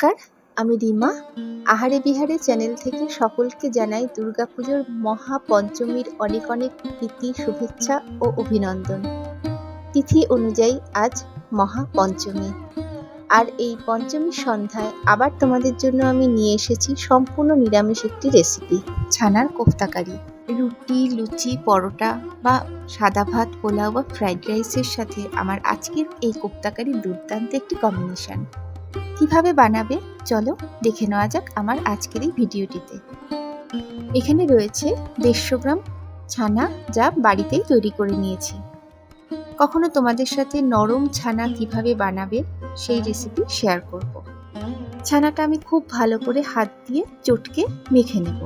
নমস্কার, আমি রিমা। আহারে বিহারে চ্যানেল থেকে সকলকে জানাই দুর্গাপুজোর মহাপঞ্চমীর অনেক অনেক প্রীতি, শুভেচ্ছা ও অভিনন্দন। তিথি অনুযায়ী আজ মহাপঞ্চমী। আর এই পঞ্চমীর সন্ধ্যায় আবার তোমাদের জন্য আমি নিয়ে এসেছি সম্পূর্ণ নিরামিষ একটি রেসিপি ছানার কোফতাকারি। রুটি, লুচি, পরোটা বা সাদা ভাত, পোলাও বা ফ্রাইড রাইসের সাথে আমার আজকের এই কোফতাকারি দুর্দান্ত একটি কম্বিনেশন কীভাবে বানাবে? চলো দেখে নেওয়া যাক আমার আজকের এই ভিডিওটিতে। এখানে রয়েছে দেড়শো গ্রাম ছানা যা বাড়িতেই তৈরি করে নিয়েছি। কখনো তোমাদের সাথে নরম ছানা কীভাবে বানাবে সেই রেসিপি শেয়ার করব। ছানাটা আমি খুব ভালো করে হাত দিয়ে চটকে মেখে নেব।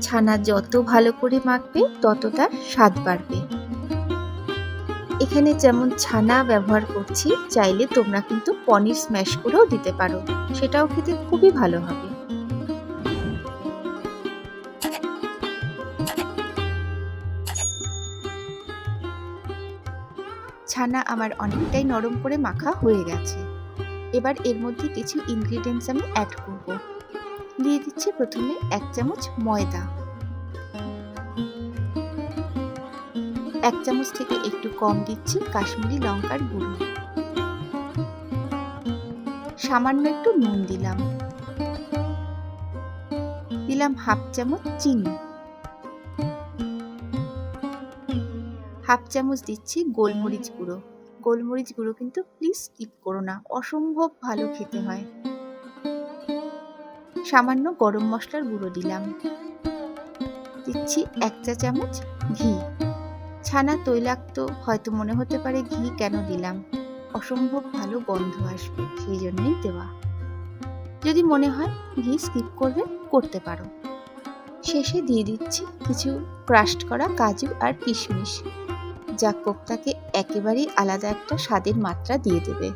ছানা যত ভালো করে মাখবে তত তার স্বাদ বাড়বে। এখানে যেমন ছানা ব্যবহার করছি, চাইলে তোমরা কিন্তু পনির স্ম্যাশ করেও দিতে পারো। সেটাও খেতে খুবই ভালো হবে। ছানা আমার অনেকটাই নরম করে মাখা হয়ে গেছে। এবার এর মধ্যে কিছু ইনগ্রিডিয়েন্টস আমি অ্যাড করব। দিয়ে দিচ্ছি প্রথমে এক চামচ ময়দা। এক চামচ থেকে একটু কম দিচ্ছি কাশ্মীরি লঙ্কার গুঁড়ো। সামান্য একটু নুন দিলাম। দিলাম হাফ চামচ চিনি। হাফ চামচ দিচ্ছি গোলমরিচ গুঁড়ো। গোলমরিচ গুঁড়ো কিন্তু প্লিজ স্কিপ করো না, অসম্ভব ভালো খেতে হয়। সামান্য গরম মশলার গুঁড়ো দিলাম। দিচ্ছি এক চা চামচ ঘি। ছানা তৈলাক্ত হয়তো মনে হতে পারে ঘি কেন দিলাম? অসম্ভব ভালো গন্ধ আসবে, সেই জন্যই দেওয়া। যদি মনে হয় ঘি স্কিপ করবে, করতে পারো। শেষে দিয়ে দিচ্ছি কিছু ক্রাস্ট করা কাজু আর কিশমিশ। যা কোপ্তাকে একেবারেই আলাদা একটা স্বাদের মাত্রা দিয়ে দেবে।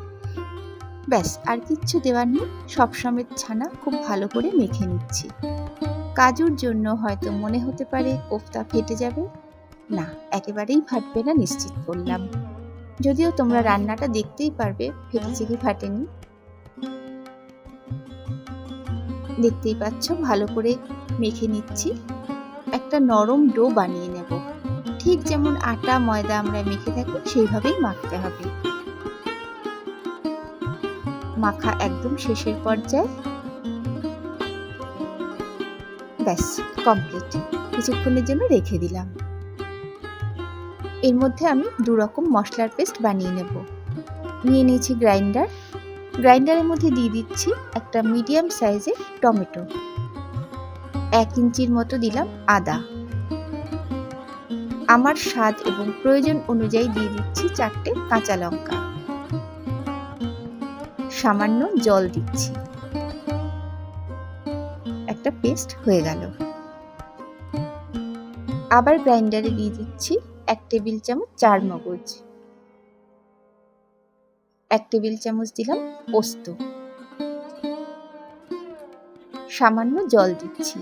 ব্যাস, আর কিচ্ছু দেওয়ার নেই। সবসময় ছানা খুব ভালো করে মেখে নিচ্ছি। কাজুর জন্য হয়তো মনে হতে পারে কোফতা ফেটে যাবে। না, একেবারেই ফাটবে না, নিশ্চিত করলাম। যদিও তোমরা রান্নাটা দেখতেই পারবে ফেটেছে কি ফাটেনি। দেখতেই পাচ্ছ, ভালো করে মেখে নিচ্ছি। একটা নরম ডো বানিয়ে নেব। ঠিক যেমন আটা, ময়দা আমরা মেখে থাকি, সেইভাবেই মাখতে হবে। মাখা একদম শেষের পর্যায়ে। ব্যাস কমপ্লিট কিছুক্ষণের জন্য রেখে দিলাম। এর মধ্যে আমি দু রকম মশলার পেস্ট বানিয়ে নেব। নিয়ে নিয়েছি গ্রাইন্ডার। গ্রাইন্ডারের মধ্যে দিয়ে দিচ্ছি একটা মিডিয়াম সাইজের টমেটো। এক ইঞ্চির মতো দিলাম আদা। আমার স্বাদ এবং প্রয়োজন অনুযায়ী দিয়ে দিচ্ছি চারটে কাঁচা লঙ্কা। সামান্য জল দিচ্ছি। একটা পেস্ট হয়ে গেল। আবার গ্রাইন্ডারে দিয়ে দিচ্ছি এক টেবিল চামচ চার মগজ। এক টেবিল চামচ দিলাম পোস্ত। সামান্য জল দিচ্ছি।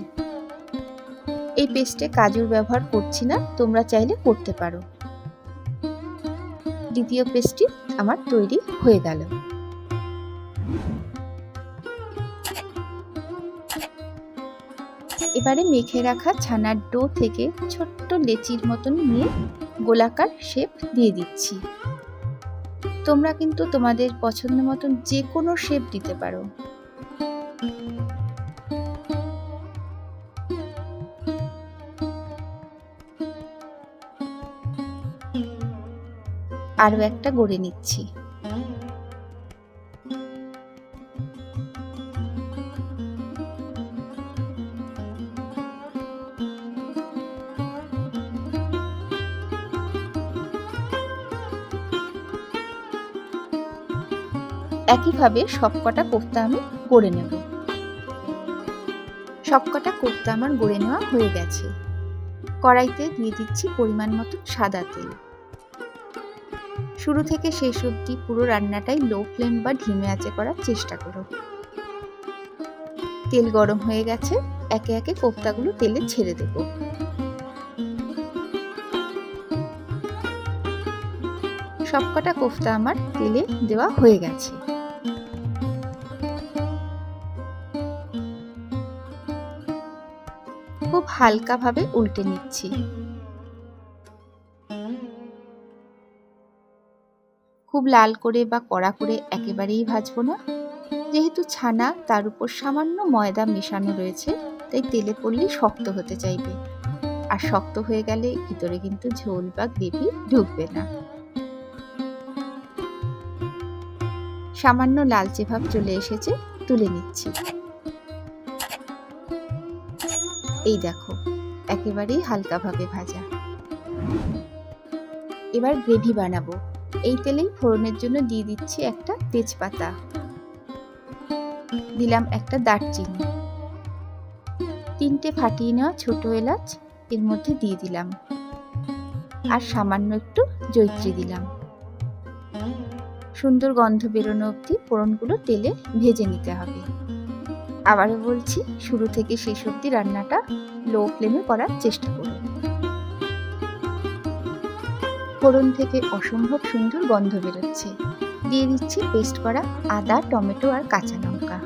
এই পেস্টে কাজুর ব্যবহার করছি না তোমরা চাইলে করতে পারো। দ্বিতীয় পেস্টটি আমার তৈরি হয়ে গেল। এবারে মেখে রাখা ছানার ডো থেকে ছোট্ট লেচির মতন নিয়ে গোলাকার শেপ দিয়ে দিচ্ছি। তোমরা কিন্তু তোমাদের পছন্দ মতন যে কোনো শেপ দিতে পারো। আরও একটা গড়ে নিচ্ছি। একইভাবে সবকটা কোফতা আমি গড়ে নেব। সবকটা কোফতা আমার গড়ে নেওয়া হয়ে গেছে। কড়াইতে দিয়ে দিচ্ছি পরিমাণ মতো সাদা তেল। শুরু থেকে শেষ অবধি পুরো রান্নাটাই লো ফ্লেম বা ঢিমে আঁচে করার চেষ্টা করো। তেল গরম হয়ে গেছে, একে একে কোফতাগুলো তেলে ছেড়ে দেব। সবকটা কোফতা আমার তেলে দেওয়া হয়ে গেছে। হালকাভাবে উল্টে নিচ্ছি। খুব লাল করে বা কড়া করে একেবারেই ভাজবো না। যেহেতু ছানা, তার উপর সামান্য ময়দা মেশানো রয়েছে, তাই তেলে পড়লেই শক্ত হতে চাইবে। আর শক্ত হয়ে গেলে ভিতরে কিন্তু ঝোল বা গ্রেভি ঢুকবে না। সামান্য লালচে ভাব চলে এসেছে, তুলে নিচ্ছি। এই দেখো, একেবারেই হালকাভাবে ভাজা। এবার গ্রেভি বানাবো। এই তেলেই ফোড়নের জন্য দিয়ে দিচ্ছি একটা তেজপাতা। দিলাম একটা দারচিনি। তিনটে ফাটিয়ে নেওয়া ছোট এলাচ এর মধ্যে দিয়ে দিলাম। আর সামান্য একটু জৈত্রী দিলাম। সুন্দর গন্ধ বেরোনো অবধি ফোড়নগুলো তেলে ভেজে নিতে হবে। আবারও বলছি, শুরু থেকে শেষ অবধি রান্নাটা লো ফ্লেমে করার চেষ্টা করুন। ফোড়ন থেকে অসম্ভব সুন্দর গন্ধ বেরোচ্ছে। দিয়ে দিচ্ছি পেস্ট করা আদা, টমেটো আর কাঁচা লঙ্কা।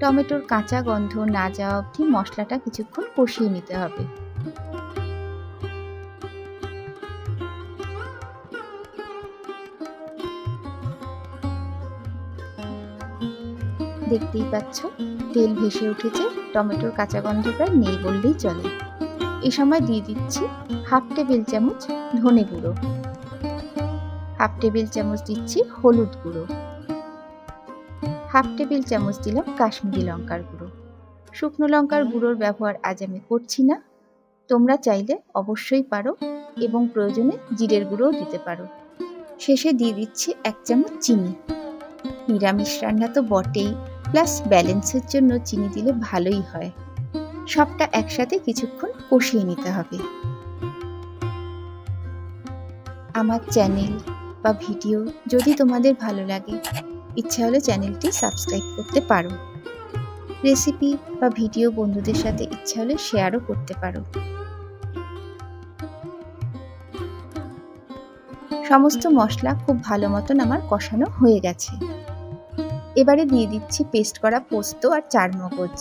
টমেটোর কাঁচা গন্ধ না যাওয়া অবধি মশলাটা কিছুক্ষণ কষিয়ে নিতে হবে। দেখতেই পাচ্ছ, তেল ভেসে উঠেছে, টমেটোর কাঁচা গন্ধ প্রায় নেই বললেই চলে। এ সময় দিয়ে দিচ্ছি হাফ টেবিল চামচ ধনে গুঁড়ো। হাফ টেবিল চামচ দিচ্ছি হলুদ গুঁড়ো। হাফ টেবিল চামচ দিলাম কাশ্মীরি লঙ্কার গুঁড়ো। শুকনো লঙ্কার গুঁড়োর ব্যবহার আজ আমি করছি না। তোমরা চাইলে অবশ্যই পারো এবং প্রয়োজনে জিরের গুঁড়োও দিতে পারো। শেষে দিয়ে দিচ্ছি এক চামচ চিনি। নিরামিষ রান্না তো বটেই। প্লাস ব্যালেন্সের জন্য চিনি দিলে ভালোই হয়। সবটা একসাথে কিছুক্ষণ কষিয়ে নিতে হবে। আমার চ্যানেল বা ভিডিও যদি তোমাদের ভালো লাগে, ইচ্ছা হলে চ্যানেলটি সাবস্ক্রাইব করতে পারো। রেসিপি বা ভিডিও বন্ধুদের সাথে ইচ্ছা হলে শেয়ারও করতে পারো। সমস্ত মশলা খুব ভালো মতন আমার কষানো হয়ে গেছে। এবারে দিয়ে দিচ্ছি পেস্ট করা পোস্ত আর চার মগজ।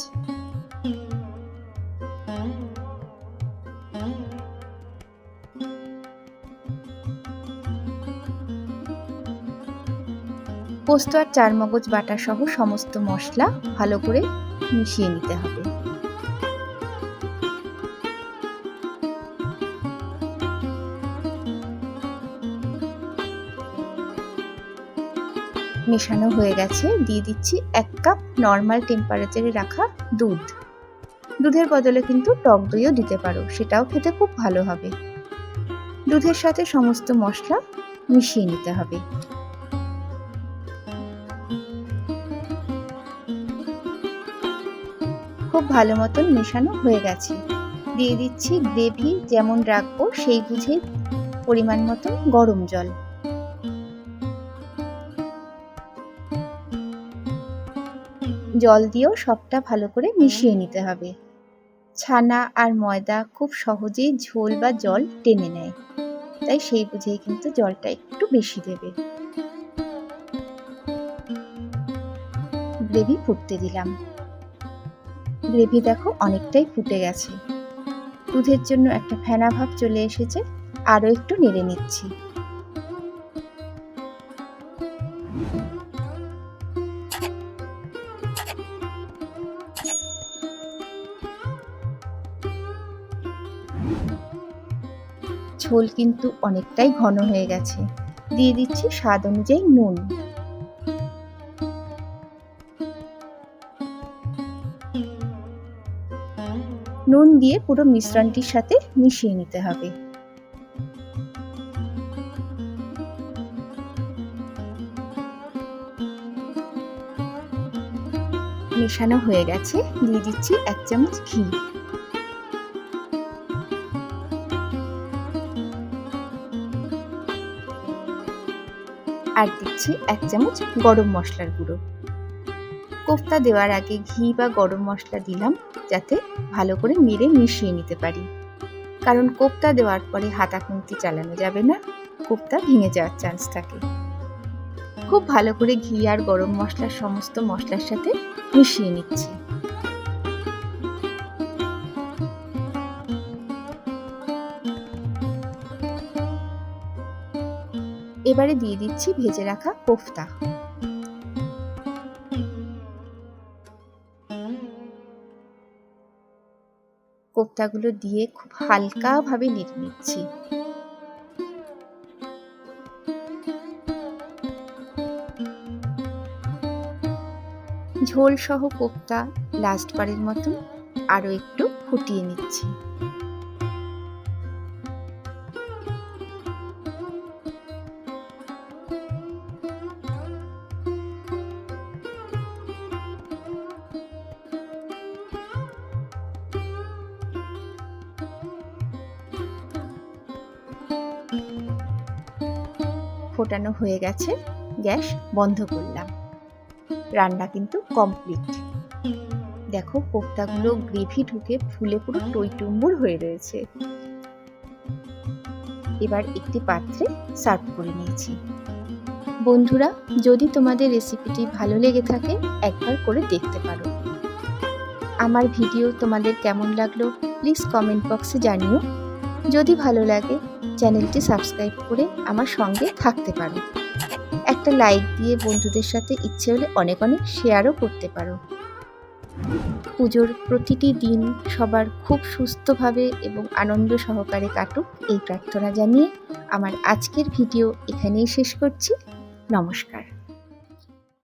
পোস্ত আর চার মগজ বাটা সহ সমস্ত মশলা ভালো করে মিশিয়ে নিতে হবে। মেশানো হয়ে গেছে, দিয়ে দিচ্ছি এক কাপ নর্মাল টেম্পারেচারে রাখা দুধ। দুধের বদলে কিন্তু টক দইও দিতে পারো, সেটাও খেতে খুব ভালো হবে। দুধের সাথে সমস্ত মশলা মিশিয়ে নিতে হবে। খুব ভালো মতন মেশানো হয়ে গেছে। দিয়ে দিচ্ছি গ্রেভি যেমন রাখব, সেই বুঝে পরিমাণ মতন গরম জল। জল দিয়েও সবটা ভালো করে মিশিয়ে নিতে হবে। ছানা আর ময়দা খুব সহজেই ঝোল বা জল টেনে নেয়। তাই সেই বুঝেই কিন্তু জলটা একটু বেশি দেবে। গ্রেভি ফুটতে দিলাম। গ্রেভি দেখো অনেকটাই ফুটে গেছে। দুধের জন্য একটা ফেনা ভাব চলে এসেছে। আরও একটু নেড়ে নিচ্ছি। ঝোল কিন্তু অনেকটাই ঘন হয়ে গেছে। দিয়ে দিচ্ছি স্বাদ অনুযায়ী নুন। নুন দিয়ে পুরো মিশ্রণটির সাথে মিশিয়ে নিতে হবে। মেশানো হয়ে গেছে। দিয়ে দিচ্ছি এক চামচ ঘি। আর দিচ্ছি এক চামচ গরম মশলার গুঁড়ো। কোফতা দেওয়ার আগে ঘি বা গরম মশলা দিলাম, যাতে ভালো করে মেরে মিশিয়ে নিতে পারি। কারণ কোফতা দেওয়ার পরে হাতা খুন্তি চালানো যাবে না, কোফতা ভেঙে যাওয়ার চান্স থাকে। খুব ভালো করে ঘি আর গরম মশলার সমস্ত মশলার সাথে মিশিয়ে নিচ্ছি। এবারে দিয়ে দিচ্ছি ভেজে রাখা কোফতা। কোফতাগুলো দিয়ে খুব হালকাভাবে নেড়ে নিচ্ছি। ঝোল সহ কোফতা লাস্ট বারের মতো আরও একটু ফুটিয়ে নিচ্ছি। ফোটানো হয়ে গেছে, গ্যাস বন্ধ করলাম। রান্না কিন্তু কমপ্লিট দেখো কোপ্তাগুলো গ্রেভি ঢুকে ফুলে পুরো টইটুম্বুর হয়ে রয়েছে। এবার একটি পাত্রে সার্ভ করে নিয়েছি। বন্ধুরা, যদি তোমাদের রেসিপিটি ভালো লেগে থাকে, একবার করে দেখতে পারো। আমার ভিডিও তোমাদের কেমন লাগল প্লিজ কমেন্ট বক্সে জানিও। যদি ভালো লাগে, চ্যানেলটি সাবস্ক্রাইব করে আমার সঙ্গে থাকতে পারো। একটা লাইক দিয়ে বন্ধুদের সাথে ইচ্ছে হলে অনেক অনেক শেয়ারও করতে পারো। পুজোর প্রতিটি দিন সবার খুব সুস্থভাবে এবং আনন্দ সহকারে কাটুক এই প্রার্থনা জানিয়ে আমার আজকের ভিডিও এখানেই শেষ করছি। নমস্কার।